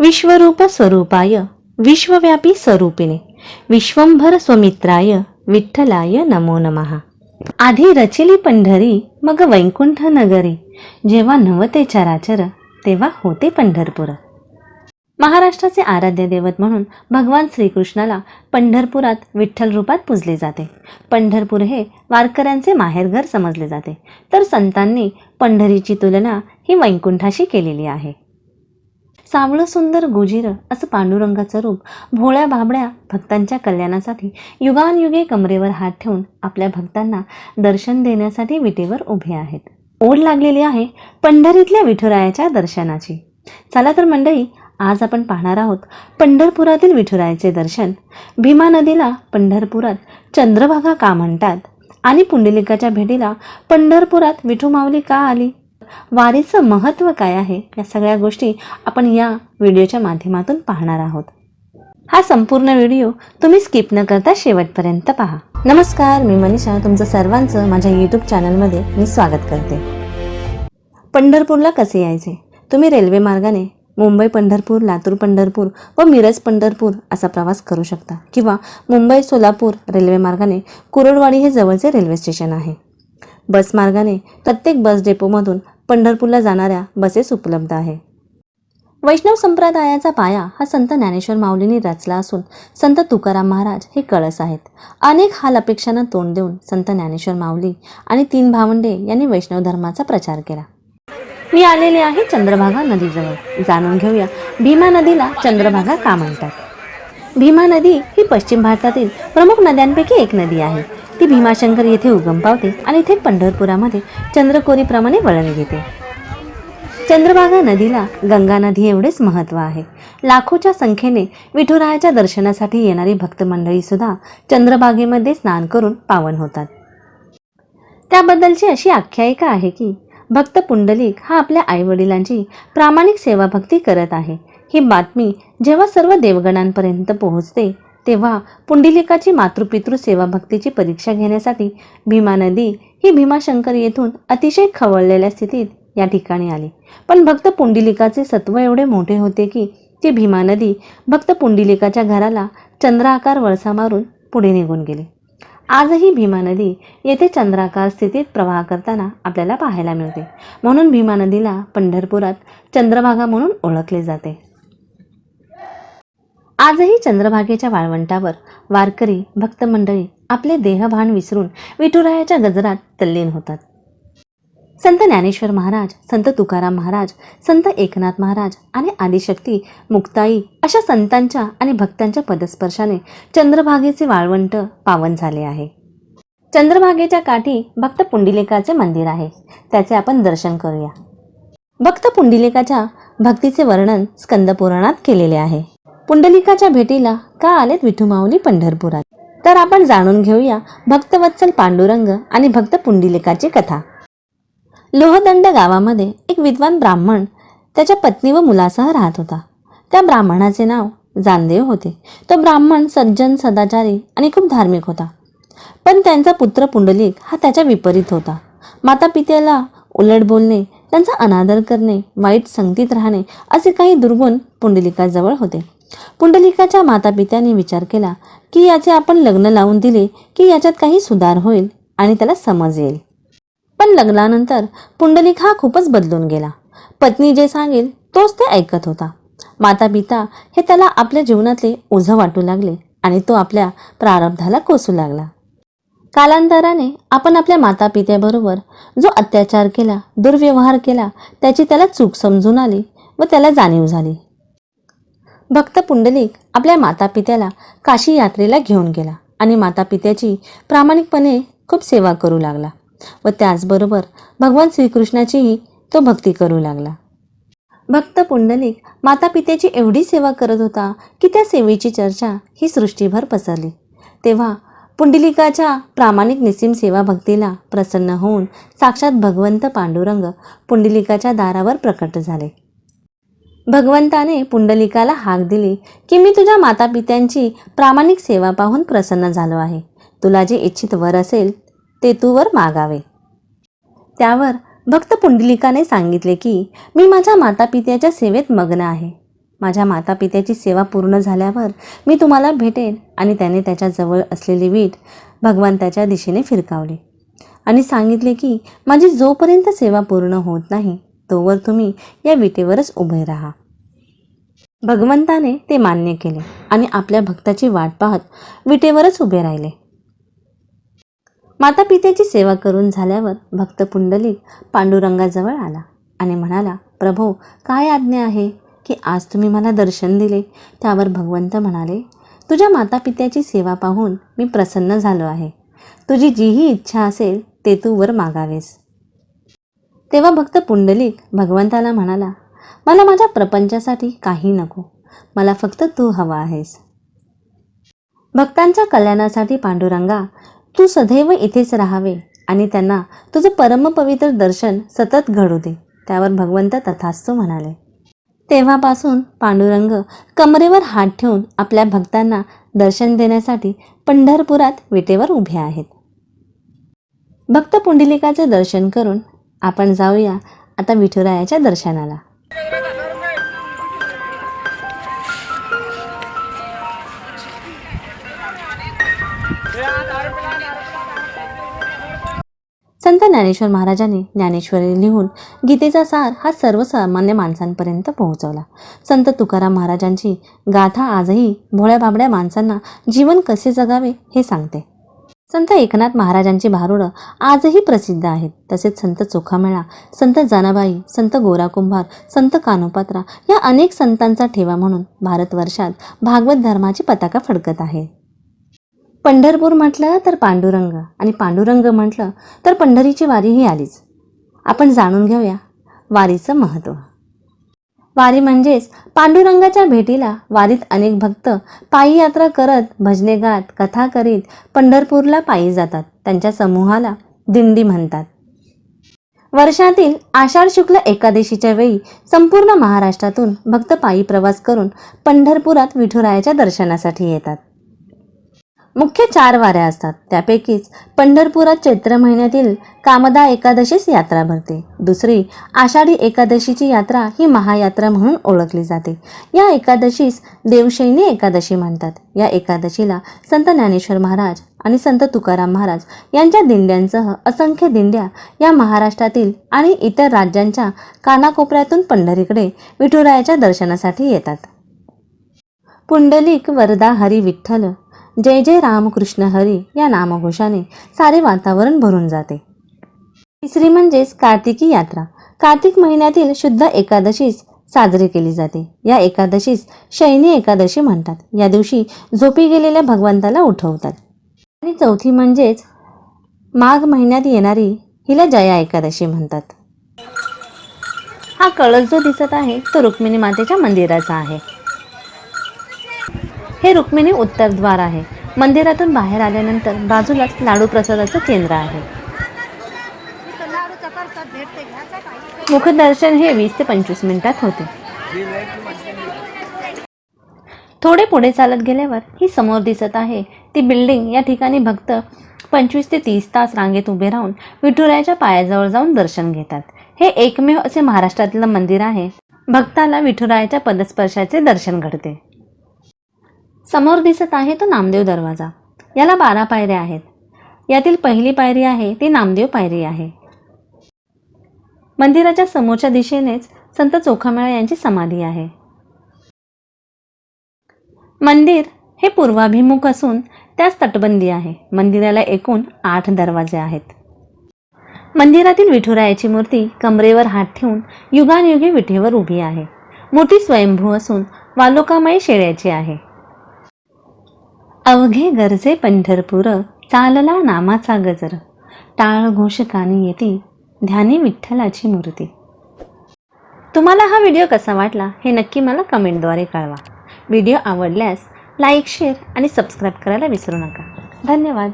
विश्वरूप स्वरूपाय विश्वव्यापी स्वरूपिणे विश्वंभर स्वमित्राय विठ्ठलाय नमो नमः. आधी रचिली पंढरी मग वैकुंठ नगरी. जेव्हा नवते चराचर तेव्हा होते पंढरपूर. महाराष्ट्राचे आराध्य दैवत म्हणून भगवान श्रीकृष्णाला पंढरपुरात विठ्ठल रूपात पूजले जाते. पंढरपूर हे वारकऱ्यांचे माहेरघर समजले जाते. तर संतांनी पंढरीची तुलना ही वैकुंठाशी केलेली आहे. सावळं सुंदर गुजिरं असं पांडुरंगाचं रूप भोळ्या बाबड्या भक्तांच्या कल्याणासाठी युगानयुगे कमरेवर हात ठेवून आपल्या भक्तांना दर्शन देण्यासाठी विटेवर उभे आहेत. ओढ लागलेली आहे पंढरीतल्या विठुरायाच्या दर्शनाची. चला तर मंडळी आज आपण पाहणार आहोत पंढरपुरातील विठुरायाचे दर्शन. भीमा नदीला पंढरपुरात चंद्रभागा का म्हणतात? आणि पुंडलिकाच्या भेटीला पंढरपुरात विठू माऊली का आली? वारीचं महत्त्व काय आहे या सगळ्या गोष्टी आपण या व्हिडिओच्या माध्यमातून पाहणार आहोत. हा संपूर्ण व्हिडिओ तुम्ही स्किप न करता शेवटपर्यंत पहा. नमस्कार मी मनीषा. तुमचं सर्वांचं माझ्या यूट्यूब चॅनलमध्ये मी स्वागत करते. पंढरपूरला कसे यायचे? तुम्ही रेल्वे मार्गाने मुंबई पंढरपूर लातूर पंढरपूर व मिरज पंढरपूर असा प्रवास करू शकता किंवा मुंबई सोलापूर रेल्वे मार्गाने कुरडवाडी हे जवळचे रेल्वे स्टेशन आहे. बस मार्गाने प्रत्येक बस डेपोमधून पंढरपूरला जाणाऱ्या बसेस उपलब्ध आहे. वैष्णव संप्रदायाचा पाया हा संत ज्ञानेश्वर माऊलींनी रचला असून संत तुकाराम महाराज हे कळस आहेत. अनेक हाल अपेक्षांना तोंड देऊन संत ज्ञानेश्वर माऊली आणि तीन भावंडे यांनी वैष्णव धर्माचा प्रचार केला. मी आलेले आहे चंद्रभागा नदीजवळ. जाणून घेऊया भीमा नदीला चंद्रभागा का म्हणतात? भीमा नदी ही पश्चिम भारतातील प्रमुख नद्यांपैकी एक नदी आहे. ती भीमाशंकर येथे उगम पावते आणि थेट पंढरपुरामध्ये चंद्रकोरीप्रमाणे वळण घेते. चंद्रभागा नदीला गंगा नदी एवढेच महत्त्व आहे. लाखोच्या संख्येने विठुरायाच्या दर्शनासाठी येणारी भक्त मंडळी चंद्रभागेमध्ये स्नान करून पावन होतात. त्याबद्दलची अशी आख्यायिका आहे की भक्त पुंडलिक हा आपल्या आईवडिलांची प्रामाणिक सेवाभक्ती करत आहे. ही बातमी जेव्हा सर्व देवगणांपर्यंत पोहोचते तेव्हा पुंडलिकाची मातृपितृ सेवाभक्तीची परीक्षा घेण्यासाठी भीमा नदी ही भीमाशंकर येथून अतिशय खवळलेल्या स्थितीत या ठिकाणी आली. पण भक्त पुंडलिकाचे सत्व एवढे मोठे होते की ती भीमा नदी भक्त पुंडलिकाच्या घराला चंद्राकार वळसा मारून पुढे निघून गेली. आजही भीमा नदी येथे चंद्राकार स्थितीत प्रवाह करताना आपल्याला पाहायला मिळते. म्हणून भीमा नदीला पंढरपुरात चंद्रभागा म्हणून ओळखले जाते. आजही चंद्रभागेच्या वाळवंटावर वारकरी भक्तमंडळी आपले देहभान विसरून विठुरायाच्या गजरात तल्लीन होतात. संत ज्ञानेश्वर महाराज संत तुकाराम महाराज संत एकनाथ महाराज आणि आदिशक्ती मुक्ताई अशा संतांच्या आणि भक्तांच्या पदस्पर्शाने चंद्रभागेचे वाळवंट पावन झाले आहे. चंद्रभागेच्या काठी भक्त पुंडिलिकाचे मंदिर आहे. त्याचे आपण दर्शन करूया. भक्त पुंडिलिकाच्या भक्तीचे वर्णन स्कंदपुराणात केलेले आहे. पुंडलिकाच्या भेटीला का आलेत विठुमाऊली पंढरपुरात? तर आपण जाणून घेऊया भक्तवत्सल पांडुरंग आणि भक्त पुंडिलिकाची कथा. लोहदंड गावामध्ये एक विद्वान ब्राह्मण त्याच्या पत्नी व मुलासह राहत होता. त्या ब्राह्मणाचे नाव जानदेव होते. तो ब्राह्मण सज्जन सदाचारी आणि खूप धार्मिक होता. पण त्यांचा पुत्र पुंडलिक हा त्याच्या विपरीत होता. माता पित्याला उलट बोलणे त्यांचा अनादर करणे वाईट संगतीत राहणे असे काही दुर्गुण पुंडलिकाजवळ होते. पुंडलिकाच्या माता पित्याने विचार केला की याचे आपण लग्न लावून दिले की याच्यात काही सुधार होईल आणि त्याला समज येईल. पण लग्नानंतर पुंडलिक हा खूपच बदलून गेला. पत्नी जे सांगेल तोच ते ऐकत होता. माता पिता हे त्याला आपल्या जीवनातले ओझं वाटू लागले आणि तो आपल्या प्रारब्धाला कोसू लागला. कालांतराने आपण आपल्या माता पित्याबरोबर जो अत्याचार केला दुर्व्यवहार केला त्याची त्याला चूक समजून आली व त्याला जाणीव झाली. भक्त पुंडलिक आपल्या माता पित्याला काशी यात्रेला घेऊन गेला आणि माता पित्याची प्रामाणिकपणे खूप सेवा करू लागला व त्याचबरोबर भगवान श्रीकृष्णाचीही तो भक्ती करू लागला. भक्त पुंडलिक माता पित्याची एवढी सेवा करत होता की त्या सेवेची चर्चा ही सृष्टीभर पसरली. तेव्हा पुंडलिकाच्या प्रामाणिक निसीम सेवा भक्तीला प्रसन्न होऊन साक्षात भगवंत पांडुरंग पुंडलिकाच्या दारावर प्रकट झाले. भगवंताने पुंडलिकाला हाक दिली की मी तुझ्या मातापित्यांची प्रामाणिक सेवा पाहून प्रसन्न झालो आहे. तुला जे इच्छित वर असेल ते तू वर मागावे. त्यावर भक्त पुंडलिकाने सांगितले की मी माझ्या मातापित्याच्या सेवेत मग्न आहे. माझ्या मातापित्याची सेवा पूर्ण झाल्यावर मी तुम्हाला भेटेन. आणि त्याने त्याच्याजवळ असलेली वीट भगवंताच्या दिशेने फिरकावली. आणि सांगितले की माझी जोपर्यंत सेवा पूर्ण होत नाही तोवर तुम्ही या विटेवरच उभे राहा. भगवंताने ते मान्य केले आणि आपल्या भक्ताची वाट पाहत विटेवरच उभे राहिले. माता पित्याची सेवा करून झाल्यावर भक्त पुंडलिक पांडुरंगाजवळ आला आणि म्हणाला प्रभो काय आज्ञा आहे की आज तुम्ही मला दर्शन दिले? त्यावर भगवंत म्हणाले तुझ्या माता पित्याची सेवा पाहून मी प्रसन्न झालो आहे. तुझी जीही इच्छा असेल ते तू वर मागावेस. तेव्हा भक्त पुंडलिक भगवंताला म्हणाला मला माझ्या प्रपंचासाठी काही नको. मला फक्त तू हवा आहेस. भक्तांच्या कल्याणासाठी पांडुरंगा तू सदैव इथेच राहावे आणि त्यांना तुझं परमपवित्र दर्शन सतत घडू दे त्यावर भगवंत तथास्तू म्हणाले. तेव्हापासून पांडुरंग कमरेवर हात ठेवून आपल्या भक्तांना दर्शन देण्यासाठी पंढरपुरात विटेवर उभे आहेत. भक्त पुंडलिकाचे दर्शन करून आपण जाऊया आता विठुरायाच्या दर्शनाला. संत ज्ञानेश्वर महाराजांनी ज्ञानेश्वरी लिहून गीतेचा सार हा सर्वसामान्य माणसांपर्यंत पोहोचवला. संत तुकाराम महाराजांची गाथा आजही भोळ्या बाबड्या माणसांना जीवन कसे जगावे हे सांगते. संत एकनाथ महाराजांची भारुडं आजही प्रसिद्ध आहेत. तसेच संत चोखामेळा संत जानाबाई संत गोरा कुंभार संत कानोपात्रा या अनेक संतांचा ठेवा म्हणून भारतवर्षात भागवत धर्माची पताका फडकत आहे. पंढरपूर म्हटलं तर पांडुरंग आणि पांडुरंग म्हटलं तर पंढरीची वारीही आलीच. आपण जाणून घेऊया वारीचं महत्त्व. वारी म्हणजेच पांडुरंगाच्या भेटीला वारीत अनेक भक्त पायी यात्रा करत भजने गात कथा करीत पंढरपूरला पायी जातात. त्यांच्या समूहाला दिंडी म्हणतात. वर्षातील आषाढ शुक्ल एकादशीच्या वेळी संपूर्ण महाराष्ट्रातून भक्त पायी प्रवास करून पंढरपुरात विठुरायाच्या दर्शनासाठी येतात. मुख्य चार वाऱ्या असतात. त्यापैकीच पंढरपुरात चैत्र महिन्यातील कामदा एकादशीस यात्रा भरते. दुसरी आषाढी एकादशीची यात्रा ही महायात्रा म्हणून ओळखली जाते. या एकादशीस देवशैनी एकादशी म्हणतात या एकादशीला संत ज्ञानेश्वर महाराज आणि संत तुकाराम महाराज यांच्या दिंड्यांसह असंख्य दिंड्या या महाराष्ट्रातील आणि इतर राज्यांच्या कानाकोपऱ्यातून पंढरीकडे विठुरायाच्या दर्शनासाठी येतात. पुंडलिक वरदा हरी विठ्ठल जय जय रामकृष्ण हरी या नामघोषाने सारे वातावरण भरून जाते. तिसरी म्हणजेच कार्तिकी यात्रा. कार्तिक महिन्यातील शुद्ध एकादशीस साजरी केली जाते. या एकादशीस शैनी एकादशी म्हणतात. या दिवशी झोपी गेलेल्या भगवंताला उठवतात. आणि चौथी म्हणजेच माघ महिन्यात येणारी हिला जया एकादशी म्हणतात. हा कळस जो दिसत आहे तो रुक्मिणी मातेच्या मंदिराचा आहे. हे रुक्मिणी उत्तरद्वार आहे. मंदिरातून बाहेर आल्यानंतर बाजूलाच लाडू प्रसादाचं केंद्र आहे. मुखदर्शन हे वीस ते पंचवीस मिनिटात होते. थोडे पुढे चालत गेल्यावर ही समोर दिसत आहे. ती बिल्डिंग या ठिकाणी भक्त पंचवीस ते तीस तास रांगेत उभे राहून विठुरायाच्या पायाजवळ जाऊन दर्शन घेतात. हे एकमेव असे महाराष्ट्रातलं मंदिर आहे. भक्ताला विठुरायाच्या पदस्पर्शाचे दर्शन घडते. समोर दिसत आहे तो नामदेव दरवाजा. याला बारा पायऱ्या आहेत. यातील पहिली पायरी आहे ती नामदेव पायरी आहे. मंदिराच्या समोरच्या दिशेनेच संत चोखामेळा यांची समाधी आहे. मंदिर हे पूर्वाभिमुख असून त्यास तटबंदी आहे. मंदिराला एकूण आठ दरवाजे आहेत. मंदिरातील विठुरायाची मूर्ती कमरेवर हात ठेवून युगानयुगी विठेवर उभी आहे. मूर्ती स्वयंभू असून वालोकामय शेळ्याची आहे. अवघे गरजे पंढरपूर चालला नामाचा गजर. टाळ घोषकानी येते ध्यानी विठ्ठलाची मूर्ती. तुम्हाला हा व्हिडिओ कसा वाटला हे नक्की मला कमेंटद्वारे कळवा. व्हिडिओ आवडल्यास लाईक शेअर आणि सबस्क्राईब करायला विसरू नका. धन्यवाद.